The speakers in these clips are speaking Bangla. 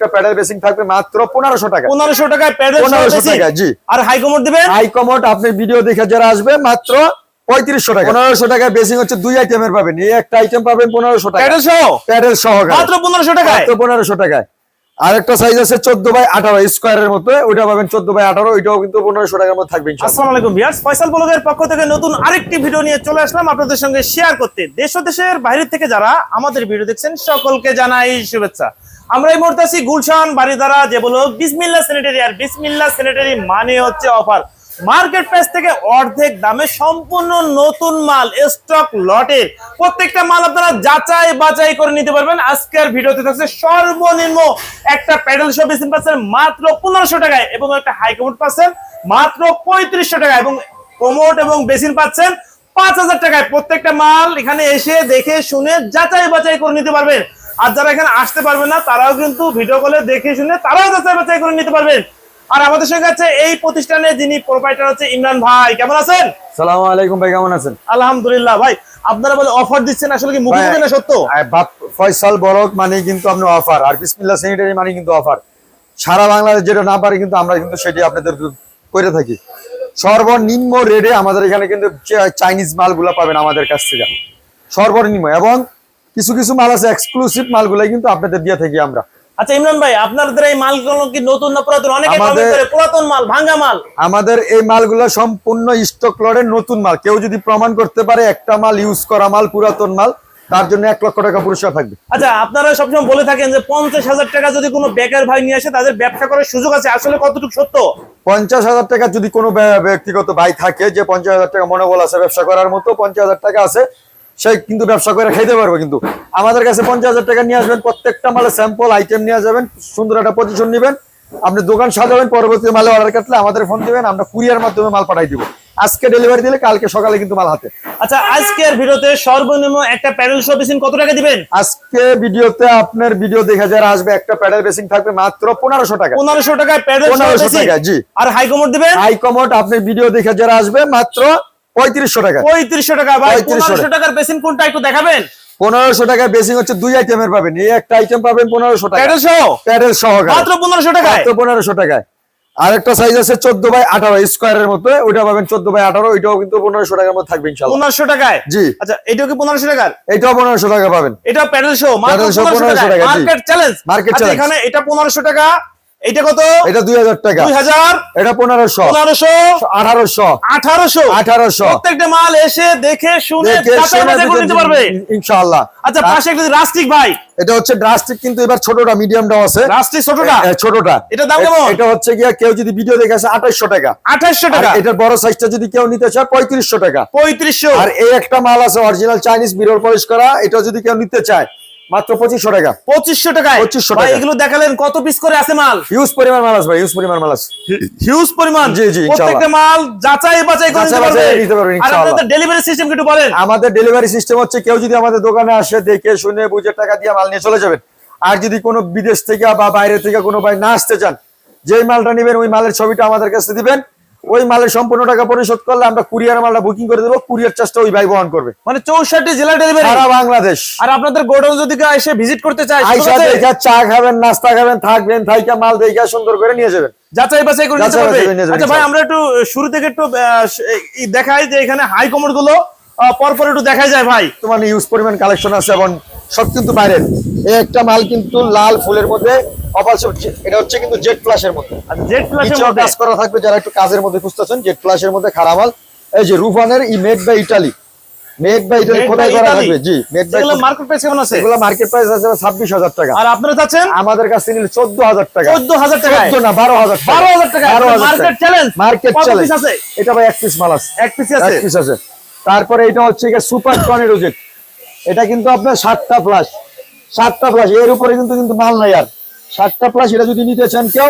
একটা প্যাডেল বেসিং থাকবে মাত্র পনেরোশো টাকা পনেরোশো টাকায় প্যাডেল পনেরোশো টাকা জি। আর হাই কমোড দিবেন? আপনি ভিডিও দেখে যারা আসবে মাত্র পঁয়ত্রিশশো টাকা পনেরোশো টাকায় বেসিং হচ্ছে দুই আইটেমের পাবেন। এই একটা আইটেম পাবেন পনেরোশো টাকা প্যাডেল সহ? প্যাডেল সহকারে। মাত্র পনেরোশো টাকায়? মাত্র পনেরোশো টাকায়। আরেকটা সাইজ আছে চোদ্দ বাই আঠারো স্কোয়ারের মতো। ওইটা পাবেন চোদ্দ বাই আঠারো ওইটাও কিন্তু পনেরোশো টাকার থাকবে আসসালামু আলাইকুম ভিউয়ার্স ফয়সাল ব্লগের পক্ষ থেকে নতুন আরেকটি ভিডিও নিয়ে চলে আসলাম আপনাদের সঙ্গে শেয়ার করতে। দেশ ও দেশের বাইরে থেকে যারা আমাদের ভিডিও দেখছেন সকলকে জানাই শুভেচ্ছা। আমরা এই মুহূর্তে আছি গুলশান যে বলো বিসমিল্লা স্যানিটারি আর বিসমিল্লা স্যানিটারি মানে হচ্ছে অফার মার্কেট প্রাইস থেকে অর্ধেক দামে সম্পূর্ণ নতুন মাল স্টক লটের। প্রত্যেকটা মাল আপনারা যাচাই বাছাই করে নিতে পারবেন। আজকের ভিডিওতে থাকছে সর্বনিম্ন একটা প্যাডেল শো বেসিন পাচ্ছেন মাত্র পনেরোশো টাকায় এবং একটা হাই পাচ্ছেন মাত্র পঁয়ত্রিশশো টাকায় এবং কমোড এবং বেসিন পাচ্ছেন পাঁচ হাজার টাকায়। প্রত্যেকটা মাল এখানে এসে দেখে শুনে যাচাই বাছাই করে নিতে পারবেন। আর যারা এখানে আসতে পারবে না তারাও কিন্তু ভিডিও কলে দেখে শুনে তারাও যাচাই বাছাই করে নিতে পারবেন। আর আমাদের সঙ্গে আছে এই প্রতিষ্ঠানে যিনি প্রোপাইটার হচ্ছে ইমরান ভাই। কেমন আছেন? সালাম আলাইকুম ভাই কেমন আছেন? আলহামদুলিল্লাহ ভাই আপনারা বলে অফার দিচ্ছেন আসলে কি মুখে না সত্য? ফয়সাল বরক মানে কিন্তু আপনি অফার আর বিসমিল্লা স্যানিটারি মানে কিন্তু অফার সারা বাংলাদেশ যেটা না পারি কিন্তু আমরা কিন্তু সেটি আপনাদের করে থাকি। সর্বনিম্ন রেটে আমাদের এখানে কিন্তু চাইনিজ মালগুলো পাবেন আমাদের কাছ থেকে। সর্বনিম্ন এবং কিছু কিছু মাল আছে এক্সক্লুসিভ মালগুলো কিন্তু আপনাদের দিয়ে থাকি আমরা। আচ্ছা ইমরান ভাই আপনাদের এই মালগুলো কি নতুন না পুরাতন? অনেকে কমেন্ট করে পুরাতন মাল ভাঙ্গা মাল আমাদের এই মালগুলো সম্পূর্ণ স্টক লড়ের নতুন মাল। কেউ যদি প্রমাণ করতে পারে একটা মাল ইউজ করা মাল পুরাতন মাল তার জন্য এক লক্ষ টাকা পুরস্কার থাকবে। আচ্ছা আপনারা সবসময় বলে থাকেন যে পঞ্চাশ হাজার টাকা যদি কোনো বেকার ভাই নিয়ে আসে তাদের ব্যবসা করার সুযোগ আছে। আসলে কতটুকু সত্য? পঞ্চাশ হাজার টাকা যদি কোনো ব্যা- ব্যক্তিগত ভাই থাকে যে পঞ্চাশ হাজার টাকা মনোবল আছে ব্যবসা করার মতো পঞ্চাশ হাজার টাকা আছে সে কিন্তু ব্যবসা করে খাইতে পারবে কিন্তু। আমাদের কাছে পঞ্চাশ হাজার টাকা নিয়ে আসবেন প্রত্যেকটা মালে স্যাম্পল আইটেম নিয়ে যাবেন সুন্দর একটা পজিশন নেবেন। আপনি দোকান সাজাবেন পরবর্তী মালে অর্ডার কাটলে আমাদের ফোন দিবেন আমরা কুরিয়ার মাধ্যমে মাল পাঠাই দিব। আজকে ডেলিভারি দিলে কালকে সকালে কিন্তু মাল হাতে। আচ্ছা আজকের ভিডিওতে সর্বনিম্ন একটা প্যাডেল শো মেশিন কত টাকা দিবেন? আজকে ভিডিওতে আপনার ভিডিও দেখে যারা আসবে একটা প্যাডেল বেসিং থাকবে মাত্র পনেরোশো টাকা। পনেরোশো টাকায় প্যাডেল পনেরোশো টাকা জি। আর হাই কমোড দিবেন? হাই কমোড আপনি ভিডিও দেখে যারা আসবে মাত্র পঁয়ত্রিশশো টাকা। পঁয়ত্রিশশো টাকা ভাই 3500 পনেরোশো টাকার বেসিন কোনটা একটু দেখাবেন? পনেরোশো টাকায় বেসিং হচ্ছে দুই আইটেমের পাবেন। এই একটা আইটেম পাবেন পনেরোশো টাকা। প্যাডেল সহ? প্যাডেল সহকারে। মাত্র পনেরোশো মাত্র পনেরোশো টাকায়। আরেকটা সাইজ আছে চোদ্দ বাই আঠারো স্কোয়ারের মতো। ওইটা পাবেন চোদ্দ বাই আঠারো ওইটাও কিন্তু পনেরোশো টাকার মধ্যে থাকবে পনেরোশো টাকায়? জি। আচ্ছা এটাও কি পনেরোশো টাকার? এইটাও পনেরোশো টাকা পাবেন। এটা প্যাডেল শো Paddle show পনেরোশো টাকা টাকা। মার্কেট চ্যালেঞ্জ Market আচ্ছা এখানে এটা পনেরোশো টাকা এটা কত? এটা দুই হাজার টাকা। দুই হাজার। এটা পনেরোশো। পনেরোশো। আঠারোশো। আঠারোশো। আঠারোশো। প্রত্যেকটা মাল এসে দেখে শুনে নিতে পারবে। আচ্ছা পাশে একটা রাস্টিক ভাই। এটা হচ্ছে ড্রাস্টিক কিন্তু এবার ছোটটা মিডিয়ামটাও আছে। রাস্টিক ছোটটা? ছোটটা। এটার দাম কেমন? এটা হচ্ছে গিয়া কেউ যদি ভিডিও দেখে আসে টাকা। আঠাশশো আর টাকা? এটার বড় সাইজটা যদি কেউ নিতে চায় পঁয়ত্রিশশো টাকা। পঁয়ত্রিশশো। আর এই একটা মাল আছে অরিজিনাল চাইনিজ বিরল পলিশ করা। এটা যদি কেউ নিতে চায় মাত্র পঁচিশশো টাকা। পঁচিশশো টাকায়? 2500 ভাই টাকা। এগুলো দেখালেন কত পিস করে আছে মাল? হিউজ পরিমাণ মাল আছে ভাই হিউজ পরিমাণ মাল আছে। হিউজ পরিমাণ? জি, জি, প্রত্যেকটা মাল যাচাই বাছাই করে নিতে নিতে পারবেন, আর। আপনাদের ডেলিভারি সিস্টেম একটু বলেন? আমাদের ডেলিভারি সিস্টেম হচ্ছে কেউ যদি আমাদের দোকানে আসে দেখে শুনে বুঝে টাকা দিয়ে মাল নিয়ে চলে যাবেন। আর যদি কোনো বিদেশ থেকে বা বাইরে থেকে কোনো ভাই না আসতে চান যেই মালটা নেবেন ওই মালের ছবিটা আমাদের কাছে দিবেন। ওই মালের সম্পূর্ণ টাকা পরিশোধ করলে আমরা কুরিয়ার মালটা বুকিং করে দেবো কুরিয়ার চার্জটা ওই ভাই বহন করবে। মানে চৌষট্টি জেলা ডেলিভারি সারা বাংলাদেশ। আর আপনাদের গোডাউন যদি কেউ এসে ভিজিট করতে চায় চা খাবেন নাস্তা খাবেন থাকবেন থাইকা মাল দেখা সুন্দর করে নিয়ে যাবেন। যাচাই বাছাই করে নিতে পারবে। আচ্ছা ভাই আমরা একটু শুরু থেকে একটু দেখাই যে এখানে হাই কমোডগুলো পরপর একটু দেখা যায় ভাই। তোমার ইউজ পরিমাণ কালেকশন আছে এবং সব কিন্তু বাইরের। এই একটা মাল কিন্তু লাল ফুলের মধ্যে অপালস এটা হচ্ছে কিন্তু জেড প্লাসের মধ্যে। জেড প্লাসের মধ্যে? কাজ করা থাকবে যারা একটু কাজের মধ্যে খুঁজতেছেন জেড প্লাসের মধ্যে খারাপ মাল। এই যে রুফানের ই made by Italy made by Italy খোদাই করা থাকবে? জি মেড বাই এগুলো মার্কেট প্রাইস কেমন আছে? এগুলো মার্কেট প্রাইস আছে ছাব্বিশ হাজার টাকা। আর আপনারা চাচ্ছেন? আমাদের কাছে নিলে চোদ্দ হাজার টাকা। না টাকা। মার্কেট চ্যালেঞ্জ মার্কেট চ্যালেঞ্জ আছে? এটা ভাই এক পিস মাল আছে। এক পিস আছে? এক পিস আছে। তারপরে এটা হচ্ছে সুপার টর্নেডো জেট এটা কিন্তু আপনার সাতটা প্লাস সাতটা প্লাস এর উপরে কিন্তু কিন্তু মাল নাই আর। সাতটা প্লাস এটা যদি নিতে চান কেউ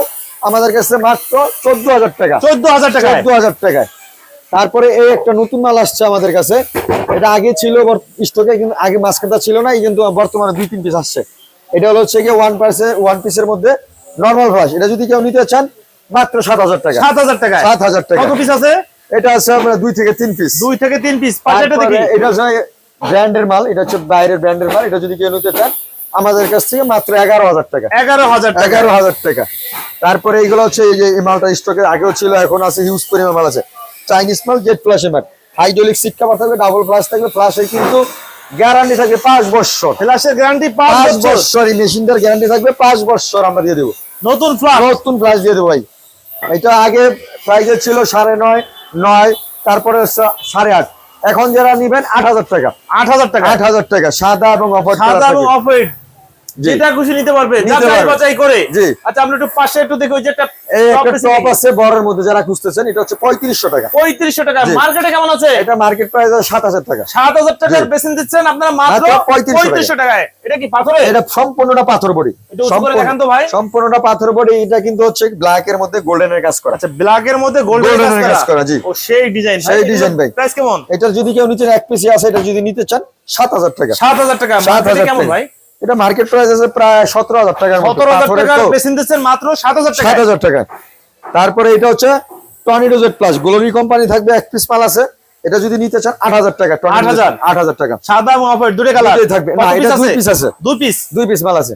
আমাদের কাছে মাত্র চোদ্দ হাজার টাকা। চোদ্দ হাজার টাকা চোদ্দ হাজার টাকায়। তারপরে এই একটা নতুন মাল আসছে আমাদের কাছে। এটা আগে ছিল স্টকে কিন্তু আগে মাঝখানটা ছিল না এই কিন্তু বর্তমানে দুই তিন পিস আসছে। এটা হলো হচ্ছে গিয়ে ওয়ান পার্সেন্ট ওয়ান পিসের মধ্যে নর্মাল ফ্লাশ এটা যদি কেউ নিতে চান মাত্র সাত হাজার টাকা। সাত হাজার টাকা সাত হাজার টাকা। কত পিস আছে? এটা আছে আপনার দুই থেকে তিন পিস দুই থেকে তিন পিস এটা ব্র্যান্ডের মাল এটা হচ্ছে বাইরের ব্র্যান্ডের মাল এটা যদি কেউ নিতে চান আমাদের কাছ থেকে মাত্র এগারো হাজার টাকা। এগারো হাজার এগারো হাজার টাকা। তারপরে এইগুলো হচ্ছে এই যে এই মালটা স্টকে আগেও ছিল এখন আছে হিউজ পরিমাণ মাল আছে। চাইনিজ মাল জেড প্লাস এমার হাইড্রোলিক সিট কাভার থাকবে ডাবল প্লাস থাকবে প্লাসে কিন্তু গ্যারান্টি থাকবে পাঁচ বছর। ফ্ল্যাশের গ্যারান্টি পাঁচ বছর। এই মেশিনটার গ্যারান্টি থাকবে পাঁচ বছর আমরা দিয়ে দেবো। নতুন ফ্ল্যাশ নতুন প্রাইস দিয়ে দেবো ভাই। এটা আগে প্রাইসে ছিল সাড়ে নয় নয় তারপরে সাড়ে আট। এখন যারা নিবেন আট হাজার টাকা। আট হাজার টাকা। আট হাজার টাকা সাদা এবং অফার সাদা এবং অফ হোয়াইট। জি। যেটা খুশি নিতে পারবে যাচাই বাছাই করে। আচ্ছা আমরা একটু পাশে একটু দেখি যে একটা টপ আছে বড়ের মধ্যে যারা খুঁজতেছেন এটা হচ্ছে পঁয়ত্রিশশো টাকা। পঁয়ত্রিশশো টাকা। মার্কেটে কেমন আছে? এটা মার্কেট প্রাইস টাকা। সাত হাজার টাকার জি। দিচ্ছেন আপনারা মাত্র মাত্র 3500 টাকায়। এটা কি পাথরে এটা সম্পূর্ণটা পাথর বডি। দেখান তো ভাই। সম্পূর্ণটা পাথর বডি এটা কিন্তু হচ্ছে ব্ল্যাক এর মধ্যে গোল্ডেনের কাজ করা। আচ্ছা ব্ল্যাক এর মধ্যে গোল্ডেন এর কাজ করা, জি। ও সেই ডিজাইন সেই ভাই। প্রাইস কেমন? যদি কেউ নিচে এক পিসি আছে এটা যদি নিতে চান সাত হাজার টাকা। সাত হাজার টাকা। মার্কেটে কেমন। ভাই? এটা মার্কেট প্রাইস আছে প্রায় সতেরো হাজার টাকার সতেরো হাজার দিচ্ছেন মাত্র সাত হাজার টাকা সাত হাজার টাকা তারপরে এটা হচ্ছে tornado Z plus glory company থাকবে এক পিস মাল আছে। এটা যদি নিতে চান আট হাজার টাকা 8,000 আট হাজার? টাকা। সাদা এবং অফ হোয়াইট দুটো কালার থাকবে। না, এটা দুই piece আছে। দুই পিস দুই পিস মাল আছে।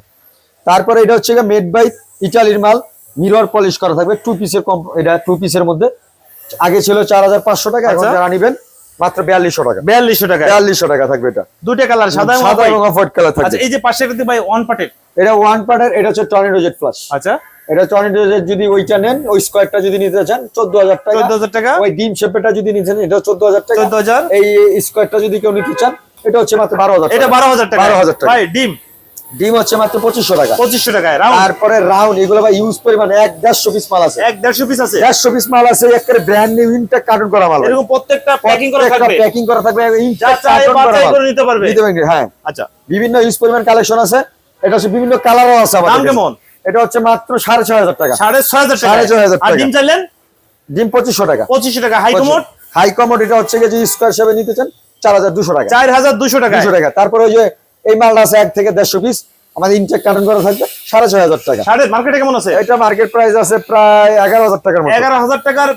তারপরে এটা হচ্ছে মেড বাই ইটালির মাল। মিরর পলিশ করা থাকবে। টু পিসের কম এটা টু পিসের মধ্যে। আগে ছিল চার হাজার পাঁচশো টাকা এখন আচ্ছা। যারা নিবেন মাত্র বিয়াল্লিশশো টাকা। বিয়াল্লিশশো টাকা। বিয়াল্লিশশো টাকা থাকবে এটা। দুটো কালার সাদা সাদা এবং অফ হোয়াইট কালার আচ্ছা থাকবে এই যে পাশে একটা ভাই ওয়ান পার্টের এটা ওয়ান পার্টের এটা হচ্ছে টর্নেডো জেট প্লাস আচ্ছা। এটা টর্নেডো জেট যদি ওইটা নেন ওই স্কোয়ারটা যদি নিতে চান চোদ্দ হাজার টাকা। চোদ্দ হাজার টাকা। ওই ডিম শেপেরটা যদি নিতে চান এটা চোদ্দ হাজার টাকা। চোদ্দ হাজার। এই স্কোয়ারটা যদি কেউ নিতে চান এটা হচ্ছে মাত্র বারো হাজার এটা বারো হাজার টাকা। বারো হাজার টাকা। ভাই ডিম। ডিম হচ্ছে মাত্র পঁচিশশো টাকা। পঁচিশশো টাকায় রাউন্ড তারপরে রাউন্ড এগুলো ভাই ইউজ পরিমাণ এক দেড়শো পিস মাল আছে। এক দেড়শো পিস আছে? দেড়শো পিস মাল আছে একেবারে ব্র্যান্ড নিউ ইনটেক কার্টুন করা মাল। এরকম প্রত্যেকটা প্যাকিং করা থাকবে? প্যাকিং করা থাকবে ইনটেক কার্টুন করা মাল। নিতে পারবে নিতে পারবে? হ্যাঁ। আচ্ছা। বিভিন্ন ইউজ পরিমাণ কালেকশন আছে এটা হচ্ছে বিভিন্ন কালারও আছে আমাদের দাম কেমন? এটা হচ্ছে মাত্র সাড়ে ছয় হাজার টাকা। সাড়ে ছয় হাজার টাকা। সাড়ে ছয় হাজার টাকা। ডিম চাইলেন? ডিম পঁচিশশো টাকা। পঁচিশশো টাকা। হাই কমোড হাই কমোড এটা হচ্ছে যে স্কোয়ার হিসেবে নিতে চান চার হাজার দুশো টাকা। চার হাজার দুশো টাকা দুশো টাকা। তারপরে ওই যে এই মালটা আছে এক থেকে দেড়শো পিস আমাদের ইনটেক কার্টুন করা থাকবে সাড়ে ছয় হাজার টাকা। সাড়ে মার্কেটে কেমন আছে? এটা মার্কেট প্রাইস আছে প্রায় এগারো হাজার টাকার এগারো হাজার টাকার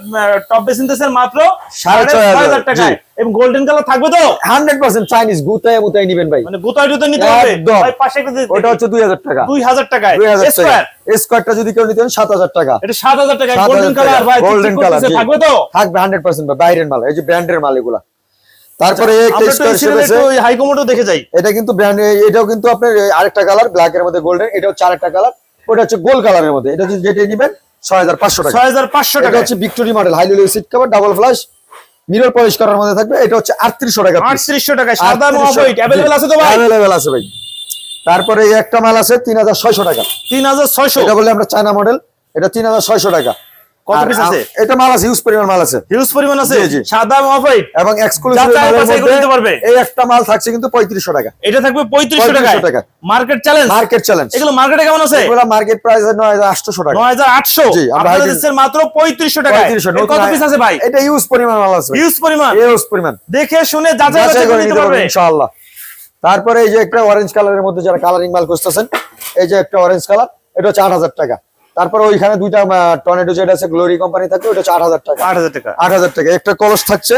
টপ বেসিন মাত্র সাড়ে ছয় হাজার, জি। এবং গোল্ডেন কালার থাকবে তো? হান্ড্রেড পার্সেন্ট চাইনিজ গুতায় মুতাই নিবেন ভাই। মানে গোতায় নিতে হবে? একদম। ভাই পাশে ওটা হচ্ছে দুই হাজার টাকা। দুই হাজার টাকায়। দুই হাজার টাকা। স্কোয়ার স্কোয়ারটা যদি কেউ নিতেন সাত হাজার টাকা। এটা সাত হাজার 7,000 গোল্ডেন টাকা, কালার ভাই golden কালার থাকবে তো? থাকবে হান্ড্রেড পার্সেন্ট বাইরের মাল। এই যে ব্র্যান্ডের মাল এগুলা। তারপরে একটা ওই হাই কমোডও দেখে যাই। এটা কিন্তু ব্র্যান্ড এটাও কিন্তু আপনার আরেকটা কালার ব্ল্যাক এর মধ্যে গোল্ডেন এটা হচ্ছে আরেকটা কালার ওটা হচ্ছে গোল্ড কালারের মধ্যে। এটা যদি যেটা নিবেন টাকা। টাকা। হচ্ছে victory model seat cover double flush mirror polish করার মধ্যে থাকবে। এটা হচ্ছে আটত্রিশশো টাকা piece। আটত্রিশশো টাকায় সাদা এবং 3800 হোয়াইট অ্যাভেলেবেল আছে তো ভাই? আছে ভাই। তারপরে এই একটা মাল আছে তিন হাজার ছয়শো টাকা। তিন হাজার ছয়শো। এটা বলে আমরা চায়না মডেল এটা তিন হাজার ছয়শো টাকা। কত আর আছে? এটা মাল আছে ইউজ পরিমাণ মাল আছে। হিউজ পরিমাণ আছে? জি, জি। সাদা এবং হোয়াইট এবং এক্সক্লুসিভ যাচাই বাছাই করে নিতে পারবে। এই একটা মাল থাকছে কিন্তু পঁয়ত্রিশশো টাকা। এটা থাকবে 3500 টাকা। মার্কেট চ্যালেঞ্জ মার্কেট চ্যালেঞ্জ এগুলো মার্কেটে কেমন আছে? এগুলো মার্কেট প্রাইস টাকা। জি, দিচ্ছেন মাত্র পঁয়ত্রিশশো টাকায়। 3500 এর কত পিস আছে ভাই? এটা ইউজ পরিমাণ মাল আছে হিউজ পরিমাণ। ইউজ পরিমাণ। দেখে শুনে যাচাই করে নিতে পারবে। ইনশাআল্লাহ। তারপরে এই যে একটা অরেঞ্জ কালারের মধ্যে যারা কালারিং মাল খুঁজতেছেন এই যে একটা অরেঞ্জ কালার এটা হচ্ছে আট হাজার টাকা। তারপরে ওইখানে দুইটা টর্নেডো যেটা আছে গ্লোরি কোম্পানি থাকবে ওটা হচ্ছে আট হাজার টাকা। আট হাজার টাকা। আট হাজার টাকা। একটা কলস থাকছে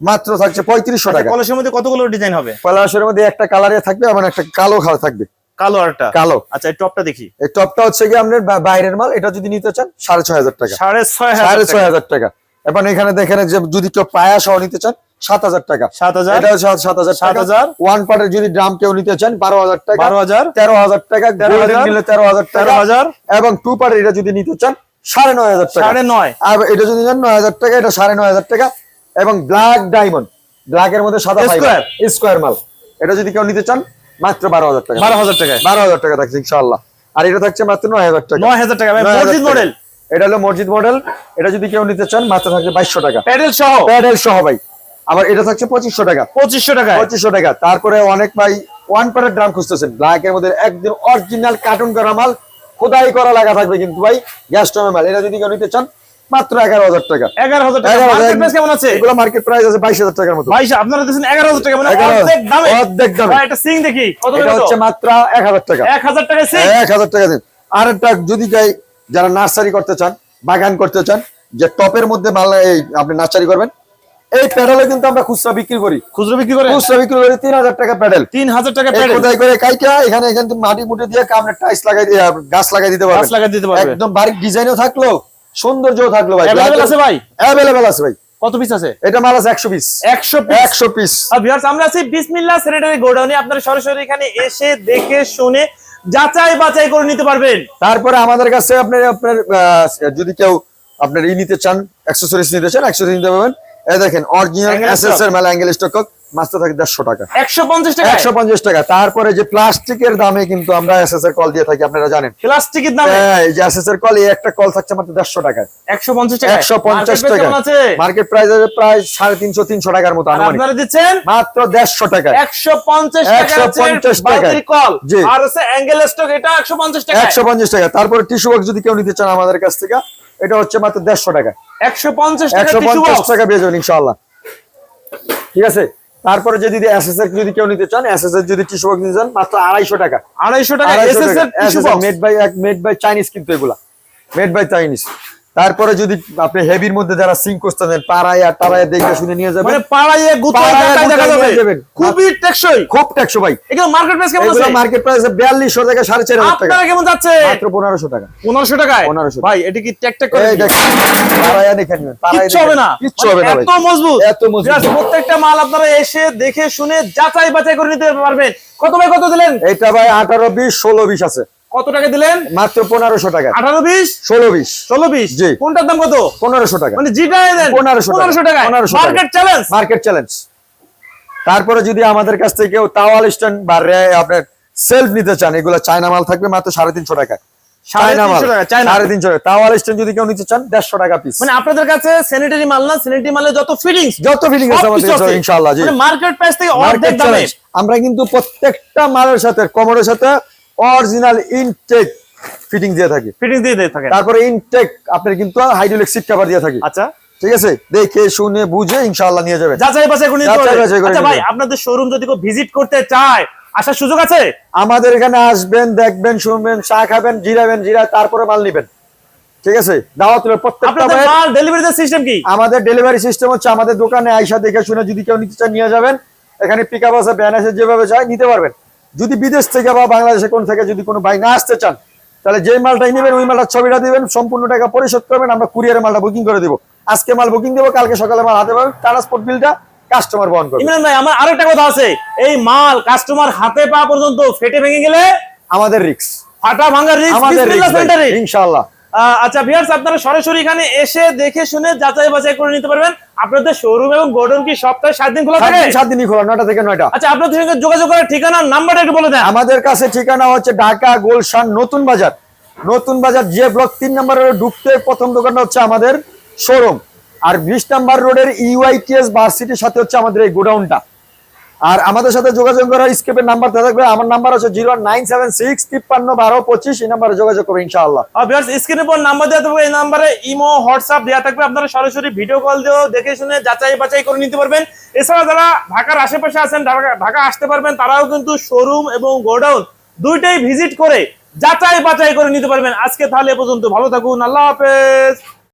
মাত্র থাকছে পঁয়ত্রিশশো টাকা। কলসের মধ্যে কতগুলো ডিজাইন হবে? পলাশের মধ্যে একটা কালারে থাকবে এবং একটা কালো খাওয়া থাকবে। কালো আরটা কালো। আচ্ছা এই টপটা দেখি। এই টপটা হচ্ছে কি আপনার বাইরের মাল এটা যদি নিতে চান সাড়ে ছয় হাজার টাকা। সাড়ে ছয় সাড়ে ছয় হাজার টাকা। এবং এখানে দেখেন যে যদি কেউ পায়া সহ নিতে চান সাত হাজার টাকা। সাত হাজার? সাত হাজার সাত হাজার। ওয়ান পার্টের যদি ড্রাম কেউ নিতে চান বারো হাজার টাকা। বারো হাজার? তেরো হাজার টাকা তেরো হাজার। নিলে তেরো হাজার তেরো হাজার? এবং টু পার্টের এটা যদি নিতে চান সাড়ে নয় হাজার টাকা। সাড়ে নয়। আর এটা যদি নেন নয় হাজার টাকা এটা সাড়ে নয় হাজার টাকা। এবং ব্ল্যাক ডায়মন্ড ব্ল্যাক এর মধ্যে সাদা। স্কোয়ার মাল। এটা যদি কেউ নিতে চান মাত্র বারো হাজার টাকা। বারো হাজার টাকায়। বারো হাজার টাকা থাকছে ইনশাআল্লাহ। আর এটা থাকছে মাত্র নয় হাজার টাকা। নয় হাজার টাকা। মসজিদ মডেল এটা হলো মসজিদ মডেল এটা যদি কেউ নিতে চান মাত্র থাকছে বাইশশো টাকা। প্যাডেল সহ। প্যাডেল সহ ভাই। আবার এটা থাকছে পঁচিশশো টাকা। পঁচিশশো টাকা পঁচিশশো টাকা। তারপরে অনেক ভাই ওয়ান পারের ড্রাম খুঁজতেছেন। ব্ল্যাক এর মধ্যে একদম অরিজিনাল কার্টুন করা মাল। খোদাই করা লাগা থাকবে কিন্তু ভাই গ্যাস টমের মাল। এটা যদি কেউ নিতে চান মাত্র এগারো হাজার টাকা। এগারো হাজার টাকা। মার্কেট প্রাইস কেমন আছে? এগুলো মার্কেট প্রাইস আছে বাইশ হাজার টাকার মতো। ভাই আপনারা দিচ্ছেন এগারো হাজার টাকা মানে অর্ধেক দামে। অর্ধেক দামে। ভাই, সিং দেখি। এটা হচ্ছে মাত্র এক হাজার টাকা। এক হাজার টাকা সিং এক হাজার টাকা দিন আর একটা যদি গাই যারা নার্সারি করতে চান বাগান করতে চান যে টপের মধ্যে মাল আপনি নার্সারি করবেন এই প্যাডেলও কিন্তু আমরা খুচরা বিক্রি করি। খুচরো বিক্রি করে? খুচরা বিক্রি করি তিন হাজার টাকা প্যাডেল। তিন হাজার টাকা প্যাডেল? করে কাইটা এখানে এখানে মাটি মুটি দিয়ে কামনে টাইস লাগাই দিয়ে গাছ লাগাই দিতে পারবে গাছ লাগাই দিতে পারবে। একদম বাড়ির ডিজাইনও থাকল সৌন্দর্যও থাকল ভাই। Available আছে ভাই? অ্যাভেলেবেল আছে ভাই। কত পিস আছে? এটা মাল আছে একশো পিস একশো পিস একশো পিস আর ভিউয়ার্স আমরা আছি বিসমিল্লাহ স্যানিটারি গোডাউনে। আপনারা সরাসরি এখানে এসে দেখে শুনে যাচাই বাছাই করে নিতে পারবেন। তারপরে আমাদের কাছে আপনার আপনার যদি কেউ আপনার ই নিতে চান অ্যাক্সেসরিজ নিতে চান অ্যাক্সেসরিজ নিতে পারবেন। এই দেখেন অরিজিনাল Angle এসএস এর মেলা অ্যাঙ্গেল স্টক মাত্র থাকে দেড়শো টাকা। একশো পঞ্চাশ টাকা? একশো পঞ্চাশ টাকা। তারপরে যে প্লাস্টিকের দামে কিন্তু আমরা এসএস এর কল দিয়ে থাকি আপনারা জানেন। প্লাস্টিকের দাম? হ্যাঁ, এই যে এসএস এর কল এই একটা কল থাকছে মাত্র দেড়শো একশো পঞ্চাশ টাকা একশো পঞ্চাশ টাকা মার্কেট প্রাইস আছে? প্রায় সাড়ে তিনশো তিনশো টাকার মতো আপনারা দিচ্ছেন? মাত্র দেড়শো টাকা একশো পঞ্চাশ টাকা 150 টাকা। কল জি। আর হচ্ছে অ্যাঙ্গেল স্টক এটা একশো পঞ্চাশ টাকা একশো পঞ্চাশ টাকা তারপরে টিস্যু বক্স যদি কেউ নিতে চান আমাদের কাছ থেকে এটা হচ্ছে মাত্র দেড়শো টাকা। একশো পঞ্চাশ টাকা একশো পঞ্চাশ টাকা পেয়ে যাবেন ইনশাল্লাহ ঠিক আছে? তারপরে যদি এসএস এর যদি কেউ নিতে চান এস এস এর যদি টিস্যু বক্স নিতে চান মাত্র আড়াইশো টাকা। আড়াইশো টাকা। Made by made by Chinese কিন্তু এগুলা। মেড বাই চাইনিজ তারপরে যদি আপনি হেভির মধ্যে যারা সিং করতে দেন পাড়ায়া টাড়ায়া দেখে শুনে নিয়ে যাবেন। মানে পাড়াইয়ে পাড়াইয়ে যাবেন। খুবই টেকসই। খুব টেকসো ভাই। এগুলো মার্কেট প্রাইস কেমন আছে? মার্কেট প্রাইস বিয়াল্লিশশো টাকা সাড়ে চার হাজার টাকা। আপনারা কেমন যাচ্ছে? মাত্র পনেরোশো টাকা। পনেরোশো টাকায়? 1500 ভাই এটা কি টেক টেক করে? এই পাড়ায়া দেখে নিবেন হবে না। নিবেন। হবে না এত মজবুত। এত মজবুত। প্রত্যেকটা মাল আপনারা এসে দেখে শুনে যাচাই বাছাই করে নিতে পারবেন। কত ভাই কত দিলেন? এটা ভাই আঠারো বিশ ষোলো বিশ আছে। কত টাকা দিলেন? মাত্র পনেরোশো টাকা। আঠারো বিশ? ষোলো বিশ। ষোলো বিশ? জি। কোনটার দাম কত? পনেরোশো টাকা। মানে জিটা দেন 1500 টাকা। পনেরোশো টাকা। মার্কেট চ্যালেঞ্জ মার্কেট চ্যালেঞ্জ তারপরে যদি আমাদের কাছ থেকে কেউ তাওয়াল স্ট্যান্ড বা আপনার সেলফ নিতে চান এগুলো চায়না মাল থাকবে মাত্র সাড়ে তিনশো টাকা। যদি কেউ নিতে চান দেড়শো পিস মানে আপনাদের কাছে স্যানিটারি মাল না স্যানিটারি যত ফিটিংস যত মার্কেট প্রাইস থেকে আমরা কিন্তু প্রত্যেকটা মালের সাথে কমরের সাথে অরিজিনাল ইনটেক ফিটিং দিয়ে থাকি। ফিটিংস দিয়ে দিয়ে থাকেন। তারপরে ইনটেক আপনার কিন্তু হাইড্রোলিক সিট কভার দিয়ে থাকি। আচ্ছা। ঠিক আছে? দেখে শুনে বুঝে ইনশাআল্লাহ নিয়ে যাবেন। যাচাই বাছাই করে আচ্ছা ভাই আপনাদের শোরুম যদি কেউ ভিজিট করতে চায় আসার সুযোগ আছে? আমাদের এখানে আসবেন দেখবেন শুনবেন চা খাবেন জিরাবেন জিরা তারপরে মাল নেবেন। ঠিক আছে? দাওয়াত রইল প্রত্যেকটা আপনাদের মাল ডেলিভারি সিস্টেম কি? আমাদের ডেলিভারি সিস্টেম হচ্ছে আমাদের দোকানে আইসা দেখে শুনে যদি কেউ নিতে চান নিয়ে যাবেন। এখানে পিক আপ আছে ভ্যান আছে যেভাবে চায় নিতে পারবেন। যদি বিদেশ থেকে বা বাংলাদেশে কোন থেকে যদি কোনো বাইক না আসতে চান তাহলে যে মালটাই নেবেন ওই মালটার ছবিটা দিবেন সম্পূর্ণ টাকা পরিশোধ করবেন আমরা কুরিয়ারের মালটা বুকিং করে দিব। আজকে মাল বুকিং দেবো কালকে সকালে মাল হাতে পাবেন ট্রান্সপোর্ট বিলটা কাস্টমার বহন করবে। ইমরান ভাই আমার আরেকটা কথা আছে এই মাল কাস্টমার হাতে পাওয়া পর্যন্ত ফেটে ভেঙে গেলে আমাদের রিস্ক ফাটা ভাঙার রিস্ক আমাদের ইনশাআল্লাহ। আচ্ছা ভিউয়ার্স আপনারা সরাসরি এখানে এসে দেখে শুনে যাচাই বাছাই করে নিতে পারবেন। আপনাদের শোরুম এবং গোডাউন কি সপ্তাহে সাত দিন খোলা থাকে? সাত দিনই খোলা নয়টা থেকে নয়টা। আচ্ছা আপনাদের সঙ্গে যোগাযোগ করার ঠিকানা নাম্বারটা একটু বলে দেন। আমাদের কাছে ঠিকানা হচ্ছে ঢাকা গোলশান নতুন বাজার। নতুন বাজার যে ব্লক তিন নম্বর রোডে ঢুকতে প্রথম দোকানটা হচ্ছে আমাদের শোরুম আর বিশ নাম্বার রোডের ইউআইটিএস ভার্সিটির সাথে হচ্ছে আমাদের এই গোডাউনটা। আর আমাদের সাথে যোগাযোগ করার স্কেপের নাম্বার থাকবে, আমার নাম্বার হচ্ছে জিরো নাইন সেভেন সিক্স তিপ্পান্ন বারো পঁচিশ, এই নাম্বারে যোগাযোগ করবে ইনশাআল্লাহ। স্ক্রিনের পর নাম্বার দেওয়া থাকবে, এই নাম্বারে ইমো হোয়াটসঅ্যাপ দেওয়া থাকবে, আপনারা সরাসরি ভিডিও কল দিয়েও দেখে শুনে যাচাই বাছাই করে নিতে পারবেন। এছাড়া যারা ঢাকার আশেপাশে আছেন, ঢাকা আসতে পারবেন, তারাও কিন্তু শোরুম এবং গোডাউন দুইটাই ভিজিট করে যাচাই বাছাই করে নিতে পারবেন। আজকে তাহলে পর্যন্ত, ভালো থাকুন, আল্লাহ হাফেজ।